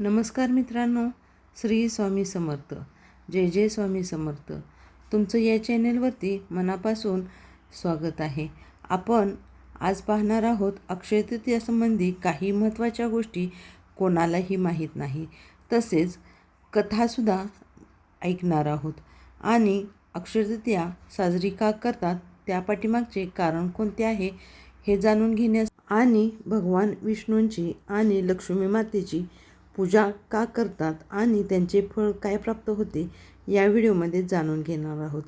नमस्कार मित्रांनो श्री स्वामी समर्थ. जय जय स्वामी समर्थ. तुमचं या चॅनेलवरती मनापासून स्वागत आहे. आपण आज पाहणार आहोत अक्षय तृतीयासंबंधी काही महत्त्वाच्या गोष्टी कोणालाही माहीत नाही. तसेच कथासुद्धा ऐकणार आहोत. आणि अक्षय तृतीया साजरी का करतात त्या पाठीमागचे कारण कोणते आहे हे जाणून घेण्यास आणि भगवान विष्णूंची आणि लक्ष्मी मातेची पूजा का करतात आणि त्यांचे फळ काय प्राप्त होते या व्हिडिओमध्ये जाणून घेणार आहोत.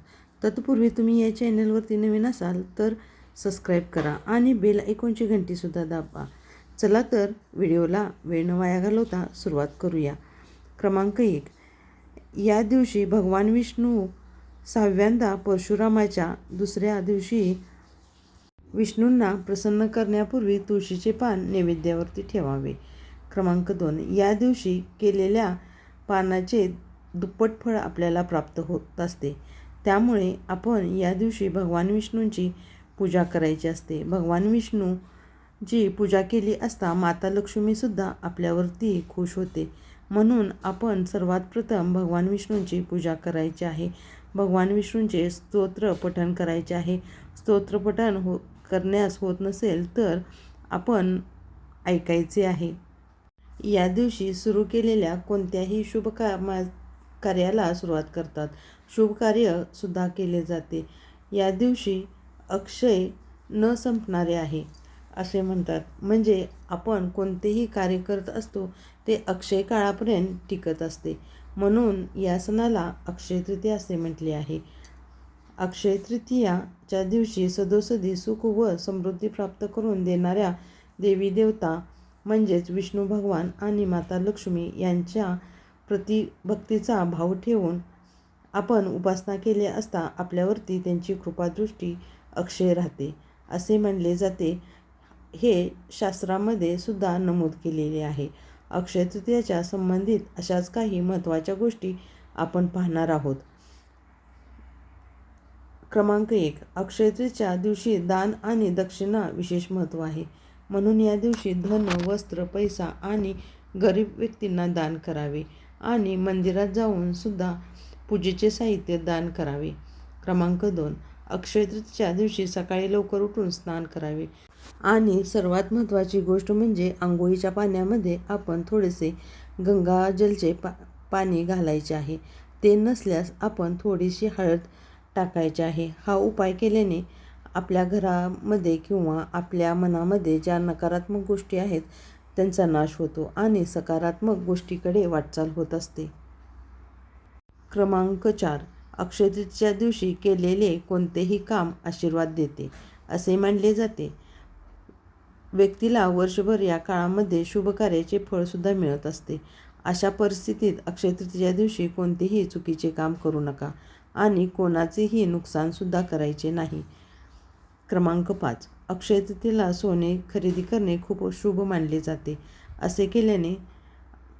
तत्पूर्वी तुम्ही या चॅनलवरती नवीन असाल तर सबस्क्राईब करा आणि बेल ऐकूनची घंटीसुद्धा दाबा. चला तर व्हिडिओला वेळ न वाया घालवता सुरुवात करूया. क्रमांक एक. या दिवशी भगवान विष्णू सहाव्यांदा परशुरामाच्या दुसऱ्या दिवशी विष्णूंना प्रसन्न करण्यापूर्वी तुळशीचे पान नैवेद्यावरती ठेवावे. क्रमांक दोन. या दिवशी केलेल्या पानाचे दुप्पट फळ आपल्याला प्राप्त होत असते. त्यामुळे आपण या दिवशी भगवान विष्णूंची पूजा करायची असते. भगवान विष्णू जी पूजा केली असता माता लक्ष्मीसुद्धा आपल्यावरती खुश होते. म्हणून आपण सर्वात प्रथम भगवान विष्णूंची पूजा करायची आहे. भगवान विष्णूंचे स्तोत्र पठण करायचे आहे. स्तोत्र पठण हो करण्यास होत नसेल तर आपण ऐकायचे आहे. या दिवशी सुरू केलेल्या कोणत्याही शुभ कामा कार्याला सुरुवात करतात. शुभ कार्यसुद्धा केले जाते. या दिवशी अक्षय न संपणारे आहे असे म्हणतात. म्हणजे आपण कोणतेही कार्य करत असतो ते अक्षय काळापर्यंत टिकत असते. म्हणून या सणाला अक्षय तृतीया असे म्हटले आहे. अक्षय तृतीयाच्या दिवशी सदोसदी सुख व समृद्धी प्राप्त करून देणाऱ्या देवी देवता म्हणजेच विष्णू भगवान आणि माता लक्ष्मी यांच्या प्रति भक्तीचा भाव ठेवून आपण उपासना केली असता आपल्यावरती त्यांची कृपादृष्टी अक्षय राहते असे म्हणले जाते. हे शास्त्रामध्ये सुद्धा नमूद केलेले आहे. अक्षय तृतीयाच्या संबंधित अशाच काही महत्त्वाच्या गोष्टी आपण पाहणार आहोत. क्रमांक एक. अक्षय तृतीच्या दिवशी दान आणि दक्षिणा विशेष महत्त्व आहे. म्हणून या दिवशी धन वस्त्र पैसा आणि गरीब व्यक्तींना दान करावे आणि मंदिरात जाऊन सुद्धा पूजेचे साहित्य दान करावे. क्रमांक दोन. अक्षयतृतीच्या दिवशी सकाळी लवकर उठून स्नान करावे. आणि सर्वात महत्त्वाची गोष्ट म्हणजे आंघोळीच्या पाण्यामध्ये आपण थोडेसे गंगाजलचे पा पाणी घालायचे आहे. ते नसल्यास आपण थोडीशी हळद टाकायची आहे. हा उपाय केल्याने आपल्या घरामध्ये किंवा आपल्या मनामध्ये ज्या नकारात्मक गोष्टी आहेत त्यांचा नाश होतो आणि सकारात्मक गोष्टीकडे वाटचाल होत असते. क्रमांक चार. अक्षय दिवशी केलेले कोणतेही काम आशीर्वाद देते असे मानले जाते. व्यक्तीला वर्षभर या काळामध्ये शुभकार्याचे फळसुद्धा मिळत असते. अशा परिस्थितीत अक्षय तृतीच्या दिवशी कोणतेही चुकीचे काम करू नका आणि कोणाचेही नुकसानसुद्धा करायचे नाही. क्रमांक पाच. अक्षय तृतीयेला सोने खरेदी करणे खूप शुभ मानले जाते. असे केल्याने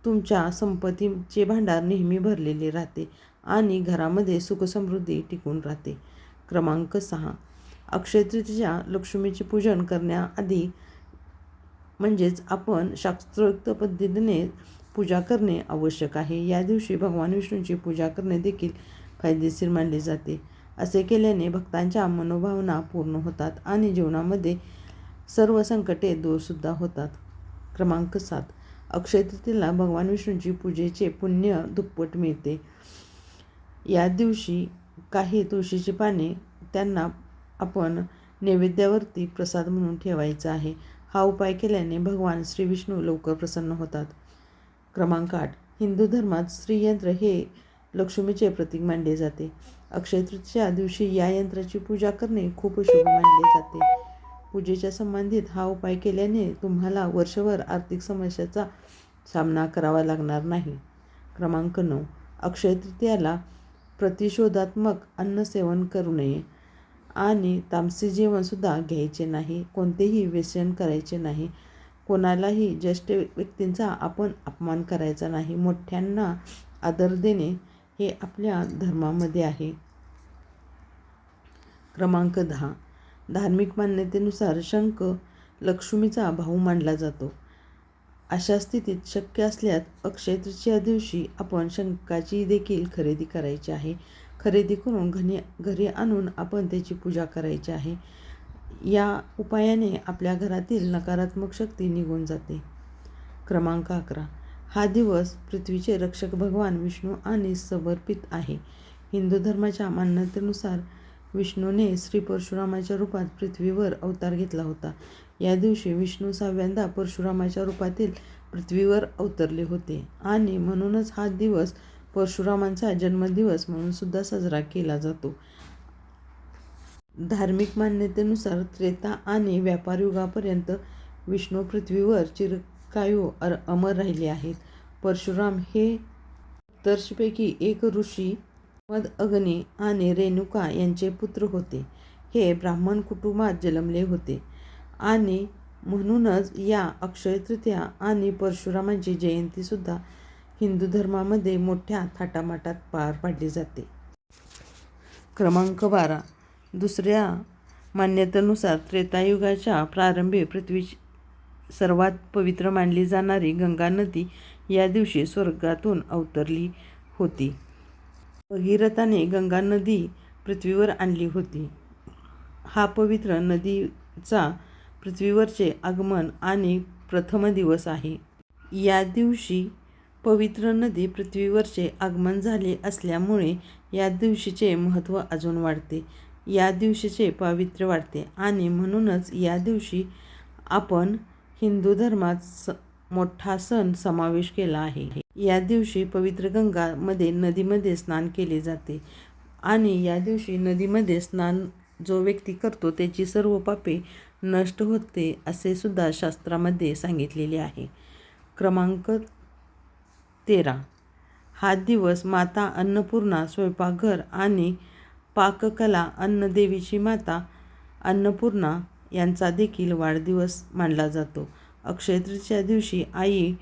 तुमच्या संपत्तीचे भांडार नेहमी भरलेले राहते आणि घरामध्ये सुखसमृद्धी टिकून राहते. क्रमांक सहा. अक्षय तृतीच्या लक्ष्मीचे पूजन करण्याआधी म्हणजेच आपण शास्त्रोक्त पद्धतीने पूजा करणे आवश्यक आहे. या दिवशी भगवान विष्णूची पूजा करणे देखील फायदेशीर मानले जाते. असे केल्याने भक्तांच्या मनोभावना पूर्ण होतात आणि जीवनामध्ये सर्व संकटे दूरसुद्धा होतात. क्रमांक सात. अक्षय तृतीला भगवान विष्णूंची पूजेचे पुण्य दुप्पट मिळते. या दिवशी काही तुळशीची पाने त्यांना आपण नैवेद्यावरती प्रसाद म्हणून ठेवायचा आहे. हा उपाय केल्याने भगवान श्री विष्णू लवकर प्रसन्न होतात. क्रमांक आठ. हिंदू धर्मात श्रीयंत्र हे लक्ष्मीचे प्रतीक मानले जाते. अक्षय दिवशी या यंत्राची पूजा करणे खूप शुभ मानले जाते. पूजेच्या संबंधित हा उपाय केल्याने तुम्हाला वर्षभर आर्थिक समस्याचा सामना करावा लागणार नाही. क्रमांक नऊ. अक्षय तृतीयाला प्रतिशोधात्मक अन्न सेवन करू नये आणि तामसी जेवणसुद्धा घ्यायचे नाही कोणतेही व्यसन करायचे नाही. कोणालाही ज्येष्ठ व्यक्तींचा आपण अपमान करायचा नाही. मोठ्यांना आदर देणे हे आपल्या धर्मामध्ये आहे. क्रमांक दहा. धार्मिक मान्यतेनुसार शंख लक्ष्मीचा भाऊ मानला जातो. अशा स्थितीत शक्य असल्यास अक्षय तृतीया दिवशी आपण शंखाची देखील खरेदी करायची आहे. खरेदी करून घरी घरी आणून आपण त्याची पूजा करायची आहे. या उपायाने आपल्या घरातील नकारात्मक शक्ती निघून जाते. क्रमांक अकरा. हा दिवस पृथ्वीचे रक्षक भगवान विष्णू आणि समर्पित आहे. हिंदू धर्माच्या मान्यतेनुसार विष्णूने श्री परशुरामाच्या रूपात पृथ्वीवर अवतार घेतला होता. या दिवशी विष्णू सहाव्यांदा परशुरामाच्या रूपातील पृथ्वीवर अवतरले होते आणि म्हणूनच हा दिवस परशुरामांचा जन्मदिवस म्हणून सुद्धा साजरा केला जातो. धार्मिक मान्यतेनुसार त्रेता आणि व्यापार युगापर्यंत विष्णू पृथ्वीवर चिर कायू अर अमर राहिले आहेत. परशुराम हे सप्तर्षीपैकी एक ऋषी मद अग्नी आणि रेणुका यांचे पुत्र होते. हे ब्राह्मण कुटुंबात जन्मले होते. आणि म्हणूनच या अक्षय तृतीया आणि परशुरामांची जयंतीसुद्धा हिंदू धर्मामध्ये मोठ्या थाटामाटात पार पाडली जाते. क्रमांक बारा. दुसऱ्या मान्यतेनुसार त्रेतायुगाच्या प्रारंभी पृथ्वी सर्वात पवित्र मानली जाणारी गंगा नदी या दिवशी स्वर्गातून अवतरली होती. भगीरथाने गंगा नदी पृथ्वीवर आणली होती. हा पवित्र नदीचा पृथ्वीवरचे आगमन आणि प्रथम दिवस आहे. या दिवशी पवित्र नदी पृथ्वीवरचे आगमन झाले असल्यामुळे या दिवशीचे महत्त्व अजून वाढते. या दिवशीचे पावित्र्य वाढते आणि म्हणूनच या दिवशी आपण हिंदू धर्मात स मोठा सण समावेश केला आहे. या दिवशी पवित्र गंगामध्ये नदीमध्ये स्नान केले जाते आणि या दिवशी नदीमध्ये स्नान जो व्यक्ती करतो त्याची सर्व पापे नष्ट होते असे सुद्धा शास्त्रामध्ये सांगितलेले आहे. क्रमांक तेरा. हा दिवस माता अन्नपूर्णा स्वयंपाकघर आणि पाककला अन्नदेवीची माता अन्नपूर्णा यांचा देखील वाढदिवस मानला जातो. अक्षय दिवशी आई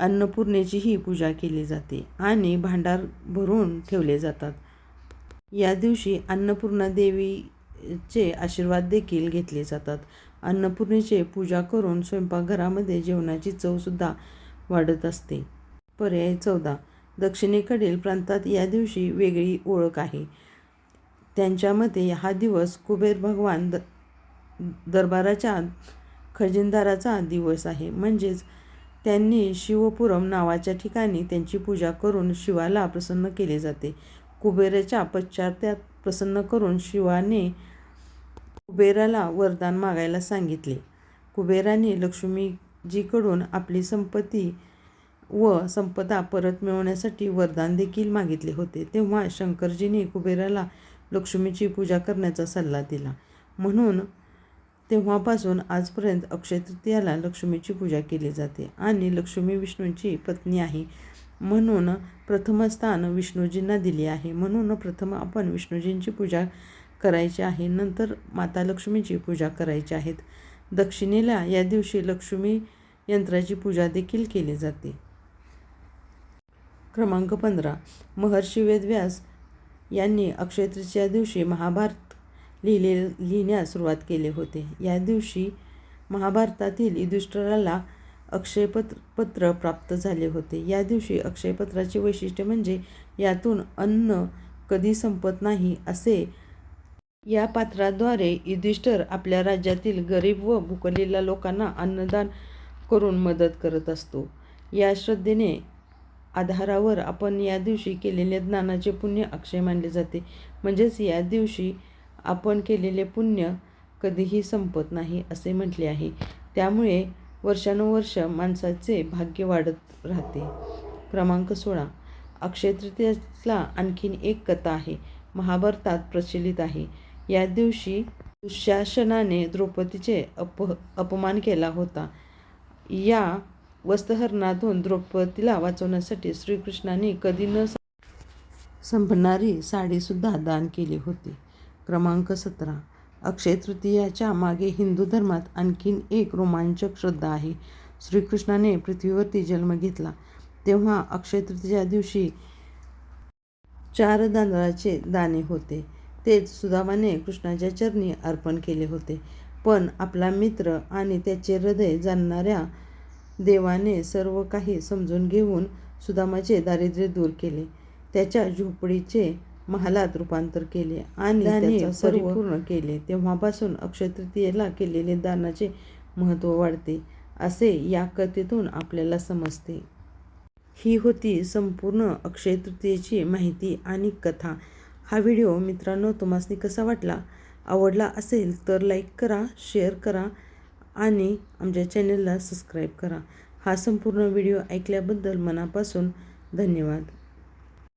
अन्नपूर्णेचीही पूजा केली जाते आणि भांडार भरून ठेवले जातात. या दिवशी अन्नपूर्णा देवीचे आशीर्वाद देखील घेतले जातात. अन्नपूर्णेचे पूजा करून स्वयंपाकघरामध्ये जेवणाची चवसुद्धा वाढत असते. पर्याय चौदा. दक्षिणेकडील प्रांतात या दिवशी वेगळी ओळख आहे. त्यांच्यामध्ये हा दिवस कुबेर भगवान द दरबाराच्या खजिनदाराचा दिवस आहे. म्हणजेच त्यांनी शिवपुरम नावाच्या ठिकाणी त्यांची पूजा करून शिवाला प्रसन्न केले जाते. कुबेराच्या पश्चात्यात प्रसन्न करून शिवाने कुबेराला वरदान मागायला सांगितले. कुबेराने लक्ष्मीजीकडून आपली संपत्ती व संपदा परत मिळवण्यासाठी वरदान देखील मागितले होते. तेव्हा शंकरजीने कुबेराला लक्ष्मीची पूजा करण्याचा सल्ला दिला. म्हणून तेव्हापासून आजपर्यंत अक्षय तृतीयाला लक्ष्मीची पूजा केली जाते आणि लक्ष्मी विष्णूंची पत्नी आहे. म्हणून प्रथम स्थान विष्णूजींना दिले आहे. म्हणून प्रथम आपण विष्णूजींची पूजा करायची आहे. नंतर माता लक्ष्मीची पूजा करायची आहेत दक्षिणेला या दिवशी लक्ष्मी यंत्राची पूजा देखील केली जाते. क्रमांक पंधरा. महर्षी वेदव्यास यांनी अक्षय तृतीया दिवशी महाभारत लिहिले लिहिण्यास सुरुवात केले होते. या दिवशी महाभारतातील युधिष्ठराला अक्षयपत्र पत्र प्राप्त झाले होते. या दिवशी अक्षयपत्राचे वैशिष्ट्य म्हणजे यातून अन्न कधी संपत नाही असे या पात्राद्वारे युधिष्ठर आपल्या राज्यातील गरीब व भुकलेल्या लोकांना अन्नदान करून मदत करत असतो. या श्रद्धेने आधारावर आपण या दिवशी केलेले ज्ञानाचे पुण्य अक्षय मानले जाते. म्हणजेच या दिवशी आपण केलेले पुण्य कधीही संपत नाही असे म्हटले आहे. त्यामुळे वर्षानुवर्ष माणसाचे भाग्य वाढत राहते. क्रमांक सोळा. अक्षय तृतीयाला आणखीन एक कथा आहे. महाभारतात प्रचलित आहे. या दिवशी दुःशासनाने द्रौपदीचे अप अपमान केला होता. या वस्त्रहरणातून द्रौपदीला वाचवण्यासाठी श्रीकृष्णाने कधी न संपणारी साडीसुद्धा दान केली होती. क्रमांक सतरा. अक्षय तृतीयाच्या मागे हिंदू धर्मात आणखीन एक रोमांचक श्रद्धा आहे. श्रीकृष्णाने पृथ्वीवरती जन्म घेतला. तेव्हा अक्षय तृतीया दिवशी चार तांदळाचे दाणे होते. तेच सुदामाने कृष्णाच्या चरणी अर्पण केले होते. पण आपला मित्र आणि त्याचे हृदय जाणणाऱ्या देवाने सर्व काही समजून घेऊन सुदामाचे दारिद्र्य दूर केले. त्याच्या झोपडीचे महालात रूपांतर केले आणि त्याचे परिपूर्ण केले. तेव्हापासून अक्षय तृतीयेला केलेले दानाचे महत्त्व वाढते असे या कथेतून आपल्याला समजते. ही होती संपूर्ण अक्षय तृतीयेची माहिती आणि कथा. हा व्हिडिओ मित्रांनो तुम्हाला कसा वाटला? आवडला असेल तर लाईक करा शेअर करा आणि आमच्या चॅनलला सबस्क्राईब करा. हा संपूर्ण व्हिडिओ ऐकल्याबद्दल मनापासून धन्यवाद.